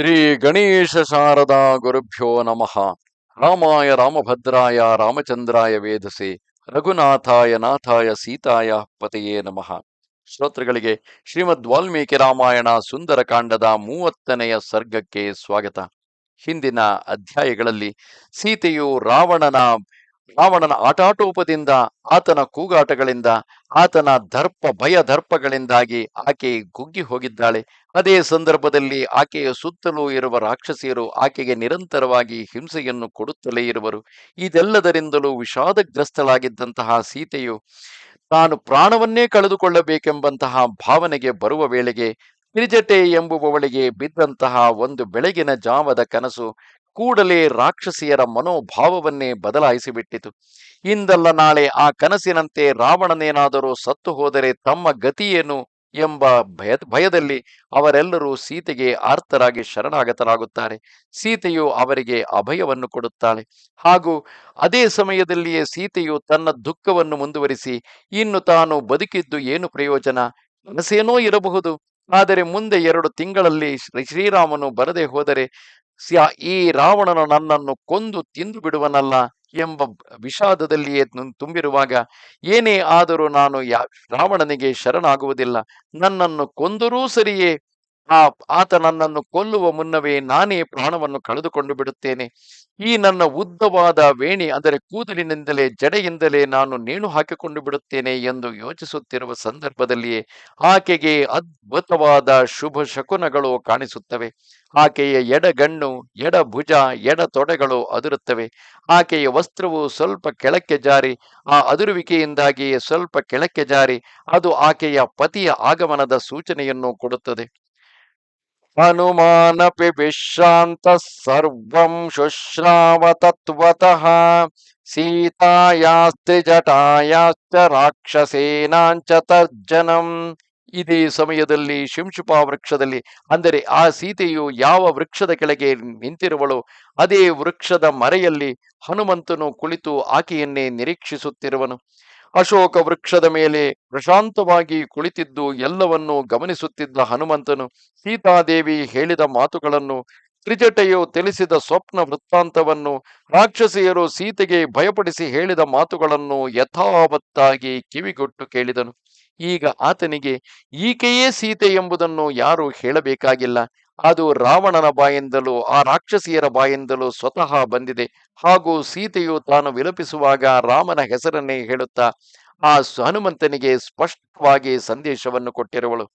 ಶ್ರೀ ಗಣೇಶ ಶಾರದಾ ಗುರುಭ್ಯೋ ನಮಃ. ರಾಮಾಯ ರಾಮಭದ್ರಾಯ ರಾಮಚಂದ್ರಾಯ ವೇದಸೆ ರಘುನಾಥಾಯ ನಾಥಾಯ ಸೀತಾಯ ಪತೆಯೇ ನಮಃ. ಶ್ರೋತೃಗಳಿಗೆ ಶ್ರೀಮದ್ ವಾಲ್ಮೀಕಿ ರಾಮಾಯಣ ಸುಂದರ ಕಾಂಡದ ಮೂವತ್ತನೆಯ ಸರ್ಗಕ್ಕೆ ಸ್ವಾಗತ. ಹಿಂದಿನ ಅಧ್ಯಾಯಗಳಲ್ಲಿ ಸೀತೆಯು ರಾವಣನ ರಾವಣನ ಆಟಾಟೋಪದಿಂದ, ಆತನ ಕೂಗಾಟಗಳಿಂದ, ಆತನ ದರ್ಪ, ಭಯ ದರ್ಪಗಳಿಂದಾಗಿ ಆಕೆ ಗುಗ್ಗಿ ಹೋಗಿದ್ದಾಳೆ. ಅದೇ ಸಂದರ್ಭದಲ್ಲಿ ಆಕೆಯ ಸುತ್ತಲೂ ಇರುವ ರಾಕ್ಷಸಿಯರು ಆಕೆಗೆ ನಿರಂತರವಾಗಿ ಹಿಂಸೆಯನ್ನು ಕೊಡುತ್ತಲೇ ಇರುವರು. ಇದೆಲ್ಲದರಿಂದಲೂ ವಿಷಾದಗ್ರಸ್ತಳಾಗಿದ್ದಂತಹ ಸೀತೆಯು ತಾನು ಪ್ರಾಣವನ್ನೇ ಕಳೆದುಕೊಳ್ಳಬೇಕೆಂಬಂತಹ ಭಾವನೆಗೆ ಬರುವ ವೇಳೆಗೆ, ತ್ರಿಜಟೆ ಎಂಬುವವಳಿಗೆ ಬಿದ್ದಂತಹ ಒಂದು ಬೆಳಗಿನ ಜಾವದ ಕನಸು ಕೂಡಲೇ ರಾಕ್ಷಸಿಯರ ಮನೋಭಾವವನ್ನೇ ಬದಲಾಯಿಸಿಬಿಟ್ಟಿತು ಇಂದಲ್ಲ ನಾಳೆ ಆ ಕನಸಿನಂತೆ ರಾವಣನೇನಾದರೂ ಸತ್ತು ಹೋದರೆ ತಮ್ಮ ಗತಿಯೇನು ಎಂಬ ಭಯ ಭಯದಲ್ಲಿ ಅವರೆಲ್ಲರೂ ಸೀತೆಗೆ ಆರ್ತರಾಗಿ ಶರಣಾಗತರಾಗುತ್ತಾರೆ. ಸೀತೆಯು ಅವರಿಗೆ ಅಭಯವನ್ನು ಕೊಡುತ್ತಾಳೆ. ಹಾಗೂ ಅದೇ ಸಮಯದಲ್ಲಿಯೇ ಸೀತೆಯು ತನ್ನ ದುಃಖವನ್ನು ಮುಂದುವರಿಸಿ, ಇನ್ನು ತಾನು ಬದುಕಿದ್ದು ಏನು ಪ್ರಯೋಜನ? ಕನಸೇನೋ ಇರಬಹುದು. ಆದರೆ ಮುಂದೆ ಎರಡು ತಿಂಗಳಲ್ಲಿ ಶ್ರೀ, ಶ್ರೀರಾಮನು ಬರದೆ ಹೋದರೆ ಈ ರಾವಣನು ನನ್ನನ್ನು ಕೊಂದು ತಿಂದು ಬಿಡುವನಲ್ಲ ಎಂಬ ವಿಷಾದದಲ್ಲಿಯೇ ತುಂಬಿರುವಾಗ ಏನೇ ಆದರೂ ನಾನು ಯಾ, ರಾವಣನಿಗೆ ಶರಣಾಗುವುದಿಲ್ಲ. ನನ್ನನ್ನು ಕೊಂದರೂ ಸರಿಯೇ ಆ, ಆತ ನನ್ನನ್ನು ಕೊಲ್ಲುವ ಮುನ್ನವೇ ನಾನೇ ಪ್ರಾಣವನ್ನು ಕಳೆದುಕೊಂಡು ಬಿಡುತ್ತೇನೆ. ಈ ನನ್ನ ಉದ್ದವಾದ ವೇಣಿ, ಅಂದರೆ ಕೂದಲಿನಿಂದಲೇ, ಜಡೆಯಿಂದಲೇ ನಾನು ನೇಣು ಹಾಕಿಕೊಂಡು ಬಿಡುತ್ತೇನೆ ಎಂದು ಯೋಚಿಸುತ್ತಿರುವ ಸಂದರ್ಭದಲ್ಲಿಯೇ ಆಕೆಗೆ ಅದ್ಭುತವಾದ ಶುಭ ಶಕುನಗಳು ಕಾಣಿಸುತ್ತವೆ. ಆಕೆಯ ಎಡಗಣ್ಣು ಎಡ ಭುಜ ಎಡ ತೊಡೆಗಳು ಅದುರುತ್ತವೆ. ಆಕೆಯ ವಸ್ತ್ರವು ಸ್ವಲ್ಪ ಕೆಳಕ್ಕೆ ಜಾರಿ, ಆ ಅದುರುವಿಕೆಯಿಂದಾಗಿಯೇ ಸ್ವಲ್ಪ ಕೆಳಕ್ಕೆ ಜಾರಿ, ಅದು ಆಕೆಯ ಪತಿಯ ಆಗಮನದ ಸೂಚನೆಯನ್ನು ಕೊಡುತ್ತದೆ. ಹನುಮಾನಪಿ ವಿಶ್ರಾಂತ ಸರ್ವಂ ಶುಶ್ರಾವ ತತ್ವತಃ ಸೀತಾಯಾಸ್ತ್ರಿಜಟಾಯಾಶ್ಚ ರಾಕ್ಷಸೇನಾಂಚ ತರ್ಜನಂ. ಇದೇ ಸಮಯದಲ್ಲಿ ಶಿಂಶುಪ ವೃಕ್ಷದಲ್ಲಿ ಅಂದರೆ ಆ ಸೀತೆಯು ಯಾವ ವೃಕ್ಷದ ಕೆಳಗೆ ನಿಂತಿರುವಳು, ಅದೇ ವೃಕ್ಷದ ಮರೆಯಲ್ಲಿ ಹನುಮಂತನು ಕುಳಿತು ಆಕೆಯನ್ನೇ ನಿರೀಕ್ಷಿಸುತ್ತಿರುವನು. ಅಶೋಕ ವೃಕ್ಷದ ಮೇಲೆ ಪ್ರಶಾಂತವಾಗಿ ಕುಳಿತಿದ್ದು ಎಲ್ಲವನ್ನೂ ಗಮನಿಸುತ್ತಿದ್ದ ಹನುಮಂತನು ಸೀತಾದೇವಿ ಹೇಳಿದ ಮಾತುಗಳನ್ನು ತ್ರಿಜಟೆಯು ತಿಳಿಸಿದ ಸ್ವಪ್ನ ವೃತ್ತಾಂತವನ್ನು ರಾಕ್ಷಸಿಯರು ಸೀತೆಗೆ ಭಯಪಡಿಸಿ ಹೇಳಿದ ಮಾತುಗಳನ್ನು ಯಥಾವತ್ತಾಗಿ ಕಿವಿಗೊಟ್ಟು ಕೇಳಿದನು. ಈಗ ಆತನಿಗೆ ಈಕೆಯೇ ಸೀತೆ ಎಂಬುದನ್ನು ಯಾರು ಹೇಳಬೇಕಾಗಿಲ್ಲ. ಅದು ರಾವಣನ ಬಾಯಿಂದಲೂ ಆ ರಾಕ್ಷಸಿಯರ ಬಾಯಿಂದಲೂ ಸ್ವತಃ ಬಂದಿದೆ. ಹಾಗೂ ಸೀತೆಯು ತಾನು ವಿಲಪಿಸುವಾಗ ರಾಮನ ಹೆಸರನ್ನೇ ಹೇಳುತ್ತಾ ಆ ಹನುಮಂತನಿಗೆ ಸ್ಪಷ್ಟವಾಗಿ ಸಂದೇಶವನ್ನು ಕೊಟ್ಟಿರುವಳು.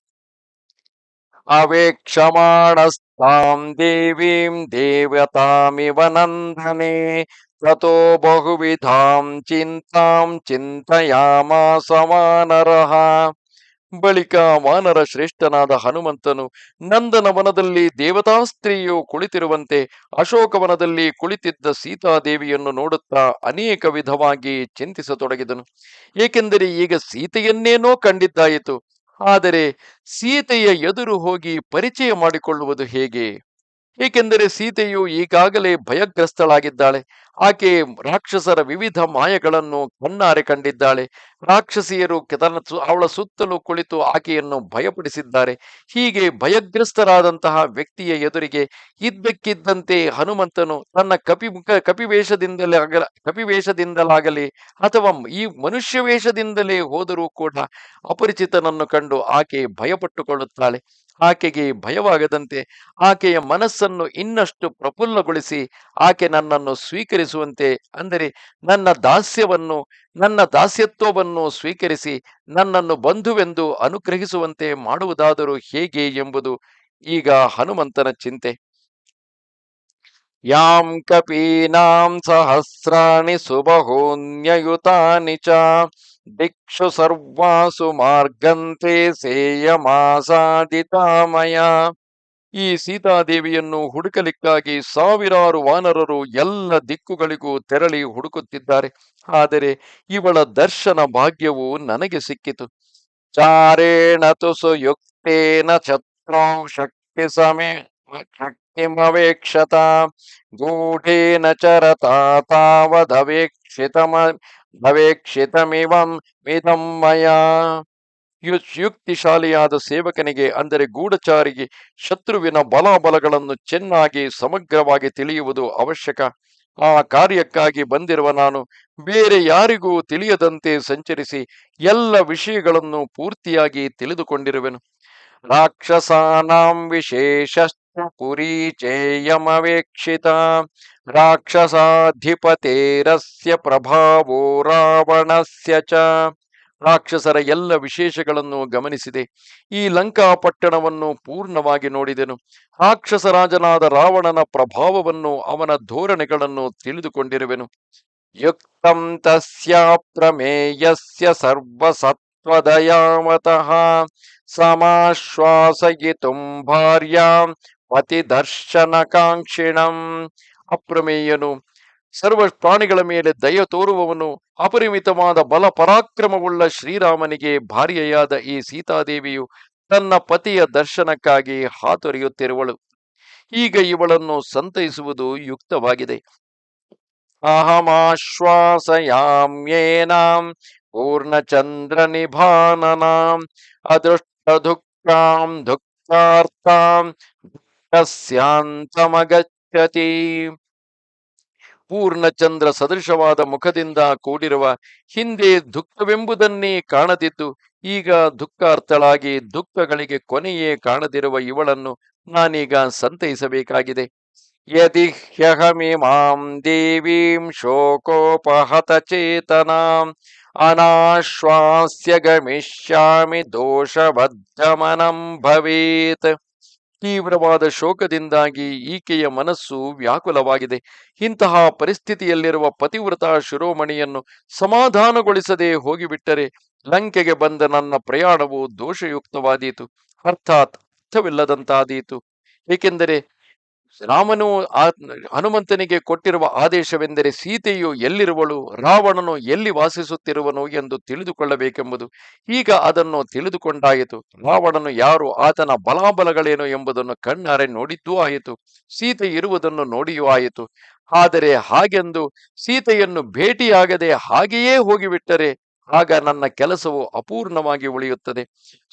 ಅವೇಕ್ಷಮಾಣಸ್ತಾಂ ದೇವೀಂ ದೇವತಾಮಿವ ನಂದನೆ ತಥೋ ಬಹುವಿಧಾಂ ಚಿಂತಾಂ ಚಿಂತೆಯ ವಾನರಃ ಬಳಿಕ ವಾನರ ಶ್ರೇಷ್ಠನಾದ ಹನುಮಂತನು ನಂದನ ವನದಲ್ಲಿ ದೇವತಾ ಸ್ತ್ರೀಯು ಕುಳಿತಿರುವಂತೆ ಅಶೋಕವನದಲ್ಲಿ ಕುಳಿತಿದ್ದ ಸೀತಾದೇವಿಯನ್ನು ನೋಡುತ್ತಾ ಅನೇಕ ವಿಧವಾಗಿ ಚಿಂತಿಸತೊಡಗಿದನು. ಏಕೆಂದರೆ ಈಗ ಸೀತೆಯನ್ನೇನೋ ಕಂಡಿದ್ದಾಯಿತು. ಆದರೆ ಸೀತೆಯ ಎದುರು ಹೋಗಿ ಪರಿಚಯ ಮಾಡಿಕೊಳ್ಳುವುದು ಹೇಗೆ? ಏಕೆಂದರೆ ಸೀತೆಯು ಈಗಾಗಲೇ ಭಯಗ್ರಸ್ತಳಾಗಿದ್ದಾಳೆ ಆಕೆ ರಾಕ್ಷಸರ ವಿವಿಧ ಮಾಯಗಳನ್ನು ಕಣ್ಣಾರೆ ಕಂಡಿದ್ದಾಳೆ. ರಾಕ್ಷಸಿಯರು ತನ್ನ ಅವಳ ಸುತ್ತಲೂ ಕುಳಿತು ಆಕೆಯನ್ನು ಭಯಪಡಿಸಿದ್ದಾರೆ. ಹೀಗೆ ಭಯಗ್ರಸ್ತರಾದಂತಹ ವ್ಯಕ್ತಿಯ ಎದುರಿಗೆ ಇದ್ದಕ್ಕಿದ್ದಂತೆ ಹನುಮಂತನು ತನ್ನ ಕಪಿ ಕಪಿವೇಷದಿಂದಲೇ ಕಪಿವೇಷದಿಂದಲಾಗಲಿ ಅಥವಾ ಈ ಮನುಷ್ಯ ವೇಷದಿಂದಲೇ ಹೋದರೂ ಕೂಡ ಅಪರಿಚಿತನನ್ನು ಕಂಡು ಆಕೆ ಭಯಪಟ್ಟುಕೊಳ್ಳುತ್ತಾಳೆ. ಆಕೆಗೆ ಭಯವಾಗದಂತೆ ಆಕೆಯ ಮನಸ್ಸನ್ನು ಇನ್ನಷ್ಟು ಪ್ರಫುಲ್ಲಗೊಳಿಸಿ ಆಕೆ ನನ್ನನ್ನು ಸ್ವೀಕರಿಸುವಂತೆ ಅಂದರೆ ನನ್ನ ದಾಸ್ಯವನ್ನು, ನನ್ನ ದಾಸ್ಯತ್ವವನ್ನು ಸ್ವೀಕರಿಸಿ ನನ್ನನ್ನು ಬಂಧುವೆಂದು ಅನುಗ್ರಹಿಸುವಂತೆ ಮಾಡುವುದಾದರೂ ಹೇಗೆ ಎಂಬುದು ಈಗ ಹನುಮಂತನ ಚಿಂತೆ. ಯಾಂ ಕಪೀನಾಂ ಸಹಸ್ರಾಣಿ ಸುಬಹೂನ್ಯಯುತಾನಿ ಚ ದಿಕ್ಷು ಸರ್ವಾಸು ಮಾರ್ಗಂತೆ ಸೇಯಮಾಸಾದಿತಾಮಯ. ಈ ಸೀತಾದೇವಿಯನ್ನು ಹುಡುಕಲಿಕ್ಕಾಗಿ ಸಾವಿರಾರು ವಾನರರು ಎಲ್ಲ ದಿಕ್ಕುಗಳಿಗೂ ತೆರಳಿ ಹುಡುಕುತ್ತಿದ್ದಾರೆ. ಆದರೆ ಇವಳ ದರ್ಶನ ಭಾಗ್ಯವು ನನಗೆ ಸಿಕ್ಕಿತು. ಚಾರೇಣ ತುಸು ಯುಕ್ತೇನ ಛತ್ರೋ ಶಕ್ತಿ ಸಮೇ ಶಕ್ತಿಮವೇಕ್ಷತ ಗೂಢೇನ ಚರತಾ ತಾವದವೇಕ್ಷಿತಮ ಭವೇಕ್ಷಿತಮಿವಂ ವಿಧಂ ಮಯಾ. ಯುಕ್ತಿಶಾಲಿಯಾದ ಸೇವಕನಿಗೆ, ಅಂದರೆ ಗೂಢಚಾರಿಗೆ, ಶತ್ರುವಿನ ಬಲಾಬಲಗಳನ್ನು ಚೆನ್ನಾಗಿ ಸಮಗ್ರವಾಗಿ ತಿಳಿಯುವುದು ಅವಶ್ಯಕ. ಆ ಕಾರ್ಯಕ್ಕಾಗಿ ಬಂದಿರುವ ನಾನು ಬೇರೆ ಯಾರಿಗೂ ತಿಳಿಯದಂತೆ ಸಂಚರಿಸಿ ಎಲ್ಲ ವಿಷಯಗಳನ್ನು ಪೂರ್ತಿಯಾಗಿ ತಿಳಿದುಕೊಂಡಿರುವೆನು. ರಾಕ್ಷಸಾನಾಂ ವಿಶೇಷ ಪುರೀಚೇಯಮವೇಕ್ಷಿತ ರಾಕ್ಷಸಾಧಿಪತೇರಸ್ಯ ಪ್ರಭಾವೋ ರಾವಣಸ್ಯ ಚ. ರಾಕ್ಷಸರ ಎಲ್ಲ ವಿಶೇಷಗಳನ್ನು ಗಮನಿಸಿದೆ. ಈ ಲಂಕಾ ಪಟ್ಟಣವನ್ನು ಪೂರ್ಣವಾಗಿ ನೋಡಿದೆನು. ರಾಕ್ಷಸರಾಜನಾದ ರಾವಣನ ಪ್ರಭಾವವನ್ನು ಅವನ ಧೋರಣೆಗಳನ್ನು ತಿಳಿದುಕೊಂಡಿರುವೆನು. ಯುಕ್ತಂ ತಸ್ಯ ಪ್ರಮೇಯಸ್ಯ ಸರ್ವಸತ್ವದಯಾಮತಃ ಸಮಾಶ್ವಾಸಯಿತುಂ ಭಾರ್ಯಾಂ ಪತಿದರ್ಶನಕಾಂಕ್ಷಿಣಂ ಅಪ್ರಮೇಯನು ಸರ್ವ ಪ್ರಾಣಿಗಳ ಮೇಲೆ ದಯ ತೋರುವವನು ಅಪರಿಮಿತವಾದ ಬಲ ಪರಾಕ್ರಮವುಳ್ಳ ಶ್ರೀರಾಮನಿಗೆ ಭಾರ್ಯೆಯಾದ ಈ ಸೀತಾದೇವಿಯು ತನ್ನ ಪತಿಯ ದರ್ಶನಕ್ಕಾಗಿ ಹಾತೊರೆಯುತ್ತಿರುವಳು. ಈಗ ಇವಳನ್ನು ಸಂತೈಸುವುದು ಯುಕ್ತವಾಗಿದೆ. ಅಹಮಾಶ್ವಾಸಯಾಮ್ಯೇನಾಂ ಪೂರ್ಣಚಂದ್ರ ನಿಭಾನನಾಂ ಅದೃಷ್ಟ ದುಃಖಾಂ ದುಃಖಾರ್ಥಾಂ ದುಃಖಸ್ಯಾಂತಮಗಚ್ಚತಿ. ಪೂರ್ಣಚಂದ್ರ ಸದೃಶವಾದ ಮುಖದಿಂದ ಕೂಡಿರುವ ಹಿಂದೆ ದುಃಖವೆಂಬುದನ್ನೇ ಕಾಣದಿದ್ದು, ಈಗ ದುಃಖಾರ್ಥಳಾಗಿ ದುಃಖಗಳಿಗೆ ಕೊನೆಯೇ ಕಾಣದಿರುವ ಇವಳನ್ನು ನಾನೀಗ ಸಂತೈಸಬೇಕಾಗಿದೆ. ಯದಿ ಹ್ಯಹಮಿಮಾಂ ದೇವೀಂ ಶೋಕೋಪಹತ ಚೇತನಾಂ ಅನಾಶ್ವಾಸ್ಯ ಗಮಿಷ್ಯಾಮಿ ದೋಷಬದ್ಧಮನಂ ಭವೇತ್. ತೀವ್ರವಾದ ಶೋಕದಿಂದಾಗಿ ಈಕೆಯ ಮನಸ್ಸು ವ್ಯಾಕುಲವಾಗಿದೆ. ಇಂತಹ ಪರಿಸ್ಥಿತಿಯಲ್ಲಿರುವ ಪತಿವ್ರತ ಶಿರೋಮಣಿಯನ್ನು ಸಮಾಧಾನಗೊಳಿಸದೆ ಹೋಗಿಬಿಟ್ಟರೆ ಲಂಕೆಗೆ ಬಂದ ನನ್ನ ಪ್ರಯಾಣವು ದೋಷಯುಕ್ತವಾದೀತು. ಅರ್ಥಾತ್ ಅರ್ಥವಿಲ್ಲದಂತಾದೀತು. ಏಕೆಂದರೆ ರಾಮನು ಹನುಮಂತನಿಗೆ ಕೊಟ್ಟಿರುವ ಆದೇಶವೆಂದರೆ ಸೀತೆಯು ಎಲ್ಲಿರುವಳು, ರಾವಣನು ಎಲ್ಲಿ ವಾಸಿಸುತ್ತಿರುವನು ಎಂದು ತಿಳಿದುಕೊಳ್ಳಬೇಕೆಂಬುದು. ಈಗ ಅದನ್ನು ತಿಳಿದುಕೊಂಡಾಯಿತು. ರಾವಣನು ಯಾರು, ಆತನ ಬಲಾಬಲಗಳೇನು ಎಂಬುದನ್ನು ಕಣ್ಣಾರೆ ನೋಡಿದ್ದೂ ಆಯಿತು. ಸೀತೆ ಇರುವುದನ್ನು ನೋಡಿಯೂ ಆಯಿತು. ಆದರೆ ಹಾಗೆಂದು ಸೀತೆಯನ್ನು ಭೇಟಿಯಾಗದೆ ಹಾಗೆಯೇ ಹೋಗಿಬಿಟ್ಟರೆ ಆಗ ನನ್ನ ಕೆಲಸವು ಅಪೂರ್ಣವಾಗಿ ಉಳಿಯುತ್ತದೆ.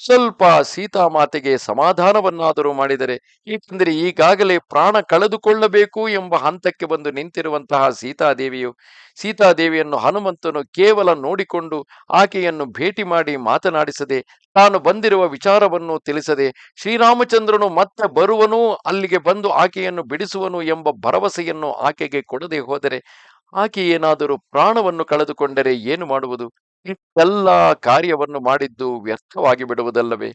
ಸ್ವಲ್ಪ ಸೀತಾಮಾತೆಗೆ ಸಮಾಧಾನವನ್ನಾದರೂ ಮಾಡಿದರೆ, ಏಕೆಂದರೆ ಈಗಾಗಲೇ ಪ್ರಾಣ ಕಳೆದುಕೊಳ್ಳಬೇಕು ಎಂಬ ಹಂತಕ್ಕೆ ಬಂದು ನಿಂತಿರುವಂತಹ ಸೀತಾದೇವಿಯು, ಸೀತಾದೇವಿಯನ್ನು ಹನುಮಂತನು ಕೇವಲ ನೋಡಿಕೊಂಡು ಆಕೆಯನ್ನು ಭೇಟಿ ಮಾಡಿ ಮಾತನಾಡಿಸದೆ, ತಾನು ಬಂದಿರುವ ವಿಚಾರವನ್ನು ತಿಳಿಸದೆ, ಶ್ರೀರಾಮಚಂದ್ರನು ಮತ್ತೆ ಬರುವನು, ಅಲ್ಲಿಗೆ ಬಂದು ಆಕೆಯನ್ನು ಬಿಡಿಸುವನು ಎಂಬ ಭರವಸೆಯನ್ನು ಆಕೆಗೆ ಕೊಡದೆ ಹೋದರೆ, ಆಕೆ ಏನಾದರೂ ಪ್ರಾಣವನ್ನು ಕಳೆದುಕೊಂಡರೆ ಏನು ಮಾಡುವುದು? ಇಷ್ಟೆಲ್ಲ ಕಾರ್ಯವನ್ನು ಮಾಡಿದ್ದು ವ್ಯರ್ಥವಾಗಿ ಬಿಡುವುದಲ್ಲವೇ?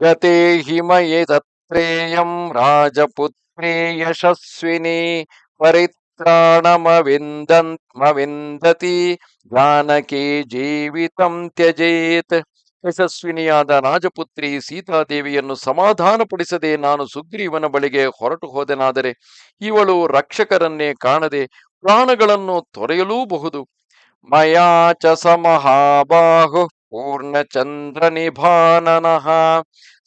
ಗತೆ ಹಿಮಯೇ ತತ್ರೇಯಂ ರಾಜಪುತ್ರೇ ಯಶಸ್ವಿನಿ ಪರಿತ್ರಾಣಮವಿಂದತಿ ಜಾನಕಿ ಜೀವಿತಂ ತ್ಯಜೇತ್. ಯಶಸ್ವಿನಿಯಾದ ರಾಜಪುತ್ರಿ ಸೀತಾದೇವಿಯನ್ನು ಸಮಾಧಾನಪಡಿಸದೆ ನಾನು ಸುಗ್ರೀವನ ಬಳಿಗೆ ಹೊರಟು ಹೋದೆನಾದರೆ ಇವಳು ರಕ್ಷಕರನ್ನೇ ಕಾಣದೆ ಪ್ರಾಣಗಳನ್ನು ತೊರೆಯಲೂಬಹುದು. ಮಯಾ ಸಮಹಾಬಾಹು ಪೂರ್ಣ ಮಹಾಬಾಹು ಪೂರ್ಣಚಂದ್ರ ನಿಭಾನನ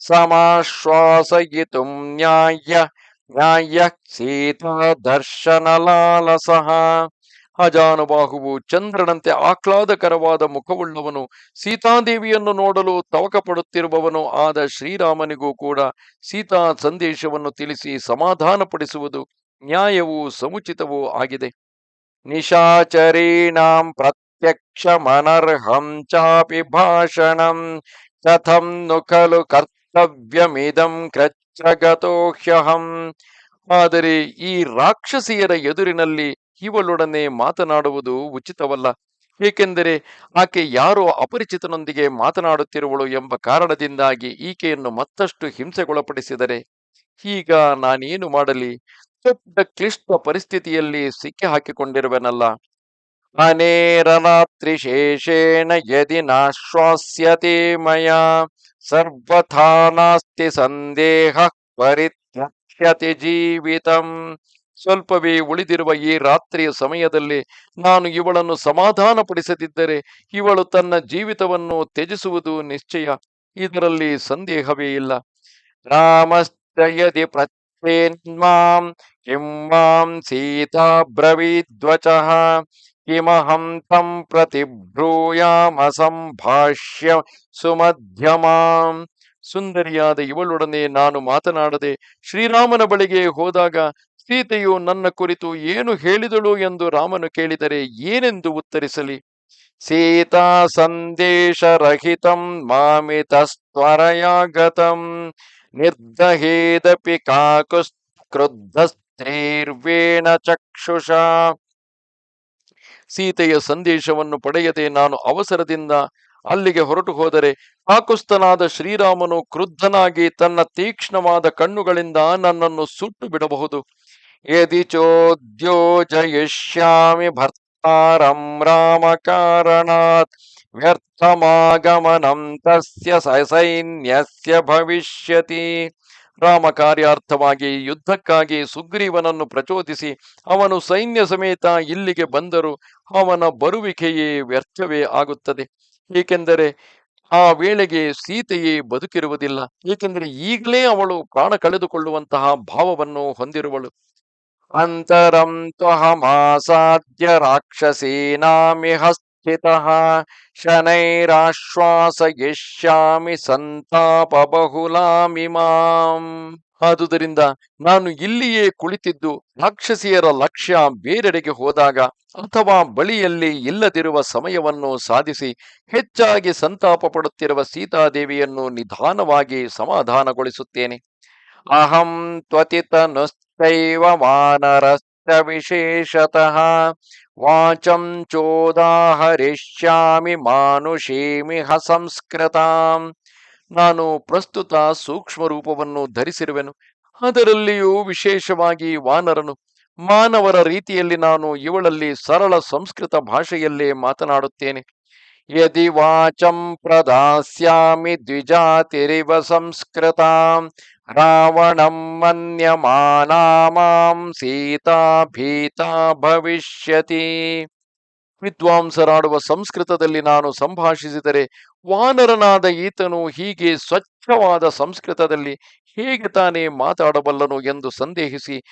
ಸಮಾಶ್ವಾಸಯಿತುಂ ನ್ಯಾಯ ನ್ಯಾಯ ಸೀತಾ ದರ್ಶನ ಲಾಲಸಃ ಅಜಾನುಬಾಹುವು ಚಂದ್ರನಂತೆ ಆಹ್ಲಾದಕರವಾದ ಮುಖವುಳ್ಳವನು, ಸೀತಾದೇವಿಯನ್ನು ನೋಡಲು ತವಕ ಪಡುತ್ತಿರುವವನು ಆದ ಶ್ರೀರಾಮನಿಗೂ ಕೂಡ ಸೀತಾ ಸಂದೇಶವನ್ನು ತಿಳಿಸಿ ಸಮಾಧಾನಪಡಿಸುವುದು ನ್ಯಾಯವೂ ಸಮುಚಿತವೂ ಆಗಿದೆ. ನಿಶಾಚರೀಣಾಂ ಪ್ರತ್ಯಕ್ಷಮನರ್ಹಂ ಚಾಪಿ ಭಾಷಣಂ ಕಥಂ ನು ಖಲು ಕರ್ತವ್ಯಮಿದಂ ಕ್ರಚ್ಚಗತೋಹ್ಯಹಂ ಆದರೆ ಈ ರಾಕ್ಷಸಿಯರ ಎದುರಿನಲ್ಲಿ ಇವಳೊಡನೆ ಮಾತನಾಡುವುದು ಉಚಿತವಲ್ಲ. ಏಕೆಂದರೆ ಆಕೆ ಯಾರೋ ಅಪರಿಚಿತನೊಂದಿಗೆ ಮಾತನಾಡುತ್ತಿರುವಳು ಎಂಬ ಕಾರಣದಿಂದಾಗಿ ಈಕೆಯನ್ನು ಮತ್ತಷ್ಟು ಹಿಂಸೆಗೊಳಪಡಿಸಿದರೆ. ಈಗ ನಾನೇನು ಮಾಡಲಿ? ಕ್ಲಿಷ್ಟ ಪರಿಸ್ಥಿತಿಯಲ್ಲಿ ಸಿಕ್ಕಿ ಹಾಕಿಕೊಂಡಿರುವೆನಲ್ಲ. ಅನೇರನಾತ್ರಿಶೇಷೇಣ ಯದಿ ನಾಶ್ವಾಸ್ಯತೆ ಮಯ. ಸರ್ವಥಾ ನಾಸ್ತಿ ಸಂದೇಹ ಪರಿತ್ಯಕ್ಷತೆ ಜೀವಿತಂ. ಸ್ವಲ್ಪವೇ ಉಳಿದಿರುವ ಈ ರಾತ್ರಿಯ ಸಮಯದಲ್ಲಿ ನಾನು ಇವಳನ್ನು ಸಮಾಧಾನಪಡಿಸದಿದ್ದರೆ ಇವಳು ತನ್ನ ಜೀವಿತವನ್ನು ತ್ಯಜಿಸುವುದು ನಿಶ್ಚಯ. ಇದರಲ್ಲಿ ಸಂದೇಹವೇ ಇಲ್ಲ. ರಾಮಶ್ಚ ಯದಿ ಪ್ರತ್ಯೇನ್ಮಾಂ ಕಿಂ ಮಾಂ ಸೀತಾ ಬ್ರವೀದ್ವಚಃ ಕಿಮಹಂ ತಂ ಪ್ರತಿಬ್ರೂಯಾಮಸಂಭಾಷ್ಯ ಸುಮಧ್ಯಮಾಂ ಸುಂದರಿಯಾದ ಇವಳೊಡನೆ ನಾನು ಮಾತನಾಡದೆ ಶ್ರೀರಾಮನ ಬಳಿಗೆ ಹೋದಾಗ ಸೀತೆಯು ನನ್ನ ಕುರಿತು ಏನು ಹೇಳಿದಳು ಎಂದು ರಾಮನು ಕೇಳಿದರೆ ಏನೆಂದು ಉತ್ತರಿಸಲಿ? ಸೀತಾ ಸಂದೇಶರಹಿತಂ ಮಾಮಿತಸ್ತ್ವರಯಾಗತಂ ನಿರ್ದಹೇದಪಿ ಕಾಕುಸ್ ಕ್ರುದ್ಧಸ್ತ್ರೀರ್ವೇಣ ಚಕ್ಷುಷ ಸೀತೆಯ ಸಂದೇಶವನ್ನು ಪಡೆಯದೆ ನಾನು ಅವಸರದಿಂದ ಅಲ್ಲಿಗೆ ಹೊರಟು ಹೋದರೆ ಕಾಕುಸ್ತನಾದ ಶ್ರೀರಾಮನು ಕ್ರುದ್ಧನಾಗಿ ತನ್ನ ತೀಕ್ಷ್ಣವಾದ ಕಣ್ಣುಗಳಿಂದ ನನ್ನನ್ನು ಸುಟ್ಟು ಬಿಡಬಹುದು. ಯದಿ ಚೋದ್ಯೋಜಯಿಷ್ಯಾಮಿ ಭರ್ತಾರಂ ರಾಮ ಕಾರಣಾತ್ ವ್ಯರ್ಥಮಾಗಮನಂ ತಸ್ಯ ಸೈನ್ಯಸ್ಯ ಭವಿಷ್ಯತಿ ರಾಮ ಕಾರ್ಯಾರ್ಥವಾಗಿ ಯುದ್ಧಕ್ಕಾಗಿ ಸುಗ್ರೀವನನ್ನು ಪ್ರಚೋದಿಸಿ ಅವನು ಸೈನ್ಯ ಸಮೇತ ಇಲ್ಲಿಗೆ ಬಂದರೂ ಅವನ ಬರುವಿಕೆಯೇ ವ್ಯರ್ಥವೇ ಆಗುತ್ತದೆ. ಏಕೆಂದರೆ ಆ ವೇಳೆಗೆ ಸೀತೆಯೇ ಬದುಕಿರುವುದಿಲ್ಲ, ಏಕೆಂದರೆ ಈಗಲೇ ಅವಳು ಪ್ರಾಣ ಕಳೆದುಕೊಳ್ಳುವಂತಹ ಭಾವವನ್ನು ಹೊಂದಿರುವಳು. ಅಂತರಂ ರಾಕ್ಷಸೇನಾ ರಾಕ್ಷಸೀನಾಮಿಹ ಸ್ಥಿತಃ ಶನೈರಾಶ್ವಾಸಯಿಷ್ಯಾಮಿ ಸಂತಾಪ ಬಹುಲಾಮಿಮಾಂ ಆದುದರಿಂದ ನಾನು ಇಲ್ಲಿಯೇ ಕುಳಿತಿದ್ದು ರಾಕ್ಷಸಿಯರ ಲಕ್ಷ್ಯ ಬೇರೆಡೆಗೆ ಹೋದಾಗ ಅಥವಾ ಬಳಿಯಲ್ಲಿ ಇಲ್ಲದಿರುವ ಸಮಯವನ್ನು ಸಾಧಿಸಿ ಹೆಚ್ಚಾಗಿ ಸಂತಾಪ ಪಡುತ್ತಿರುವ ಸೀತಾದೇವಿಯನ್ನು ನಿಧಾನವಾಗಿ ಸಮಾಧಾನಗೊಳಿಸುತ್ತೇನೆ. ಅಹಂ ತ್ವತಿತನುಶ್ಚೈವ ವಾನರಶ್ಚ ವಿಶೇಷತಃ ವಾಚಂ ಚೋದಾಹರಿಷ್ಯಾಮಿ ಮಾನುಷೀಮಿಹ ಸಂಸ್ಕೃತಾಂ ನಾನು ಪ್ರಸ್ತುತ ಸೂಕ್ಷ್ಮ ರೂಪವನ್ನು ಧರಿಸಿರುವೆನು, ಅದರಲ್ಲಿಯೂ ವಿಶೇಷವಾಗಿ ವಾನರನು, ಮಾನವರ ರೀತಿಯಲ್ಲಿ ನಾನು ಇವಳಲ್ಲಿ ಸರಳ ಸಂಸ್ಕೃತ ಭಾಷೆಯಲ್ಲೇ ಮಾತನಾಡುತ್ತೇನೆ. ಯದಿ ವಾಚಂ ಪ್ರದಾಸ್ಯಾಮಿ ದ್ವಿಜಾತಿರಿವ ಸಂಸ್ಕೃತಾಂ ರಾವಣಂ ಮನ್ಯಮಾನಾಮಾಂ ಸೀತಾ ಭೀತಾ ಭವಿಷ್ಯತಿ ವಿದ್ವಾಂಸರಾಡುವ ಸಂಸ್ಕೃತದಲ್ಲಿ ನಾನು ಸಂಭಾಷಿಸಿದರೆ ವಾನರನಾದ ಈತನು ಹೀಗೆ ಸ್ವಚ್ಛವಾದ ಸಂಸ್ಕೃತದಲ್ಲಿ ಹೇಗೆ ತಾನೇ ಮಾತಾಡಬಲ್ಲನು ಎಂದು ಸಂದೇಹಿಸಿ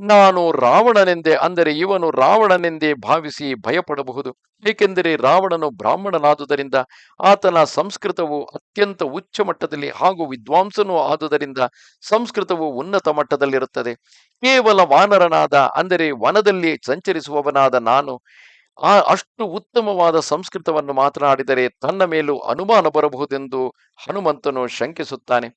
ನಾನು ರಾವಣನೆಂದೇ, ಅಂದರೆ ಇವನು ರಾವಣನೆಂದೇ ಭಾವಿಸಿ ಭಯಪಡಬಹುದು. ಏಕೆಂದರೆ ರಾವಣನು ಬ್ರಾಹ್ಮಣನಾದುದರಿಂದ, ಆತನ ಸಂಸ್ಕೃತವು ಅತ್ಯಂತ ಉಚ್ಚ ಮಟ್ಟದಲ್ಲಿ ಹಾಗೂ ವಿದ್ವಾಂಸನೂ ಆದುದರಿಂದ ಸಂಸ್ಕೃತವು ಉನ್ನತ ಮಟ್ಟದಲ್ಲಿರುತ್ತದೆ. ಕೇವಲ ವಾನರನಾದ, ಅಂದರೆ ವನದಲ್ಲಿ ಸಂಚರಿಸುವವನಾದ ನಾನು, ಆ ಅಷ್ಟು ಉತ್ತಮವಾದ ಸಂಸ್ಕೃತವನ್ನು ಮಾತನಾಡಿದರೆ ತನ್ನ ಮೇಲೂ ಅನುಮಾನ ಬರಬಹುದೆಂದು ಹನುಮಂತನು ಶಂಕಿಸುತ್ತಾನೆ.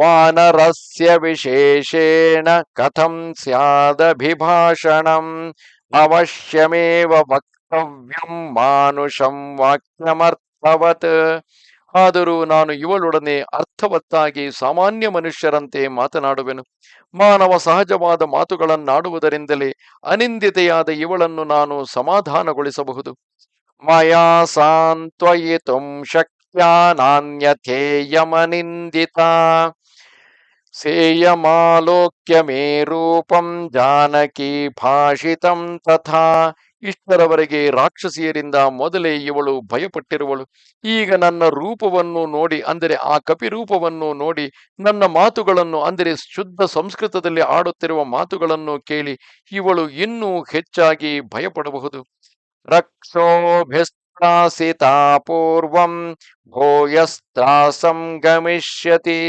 ವಾನರಸ್ಯ ವಿಶೇಷೇಣ ಕಥಂ ಸ್ಯಾದಭಿಭಾಷಣಂ ಅವಶ್ಯಮೇವ ವಕ್ತವ್ಯಂ ಮಾನುಷಂ ವಾಕ್ಯಮರ್ಥವತ್ ಆದರೂ ನಾನು ಇವಳೊಡನೆ ಅರ್ಥವತ್ತಾಗಿ ಸಾಮಾನ್ಯ ಮನುಷ್ಯರಂತೆ ಮಾತನಾಡುವೆನು. ಮಾನವ ಸಹಜವಾದ ಮಾತುಗಳನ್ನಾಡುವುದರಿಂದಲೇ ಅನಿಂದಿತೆಯಾದ ಇವಳನ್ನು ನಾನು ಸಮಾಧಾನಗೊಳಿಸಬಹುದು. ಮಯಾ ಸಾಂತ್ವಯಿತುಂ ಶಕ್ಯ ನಾನ್ಯಥೇಯಮನಿಂದಿತ. ಸೇಯಮಾಲೋಕ್ಯ ಮೇ ರೂಪಂ ಜಾನಕಿ ಭಾಷಿತಂ ತಥಾ. ಇಷ್ಟರವರೆಗೆ ರಾಕ್ಷಸಿಯರಿಂದ ಮೊದಲೇ ಇವಳು ಭಯಪಟ್ಟಿರುವಳು. ಈಗ ನನ್ನ ರೂಪವನ್ನು ನೋಡಿ, ಅಂದರೆ ಆ ಕಪಿರೂಪವನ್ನು ನೋಡಿ, ನನ್ನ ಮಾತುಗಳನ್ನು, ಅಂದರೆ ಶುದ್ಧ ಸಂಸ್ಕೃತದಲ್ಲಿ ಆಡುತ್ತಿರುವ ಮಾತುಗಳನ್ನು ಕೇಳಿ ಇವಳು ಇನ್ನೂ ಹೆಚ್ಚಾಗಿ ಭಯಪಡಬಹುದು. ರಕ್ಷೋಭಿಸ್ತ್ರಾಸಿತಾ ಪೂರ್ವಂ ಗಮಿಷ್ಯತಿ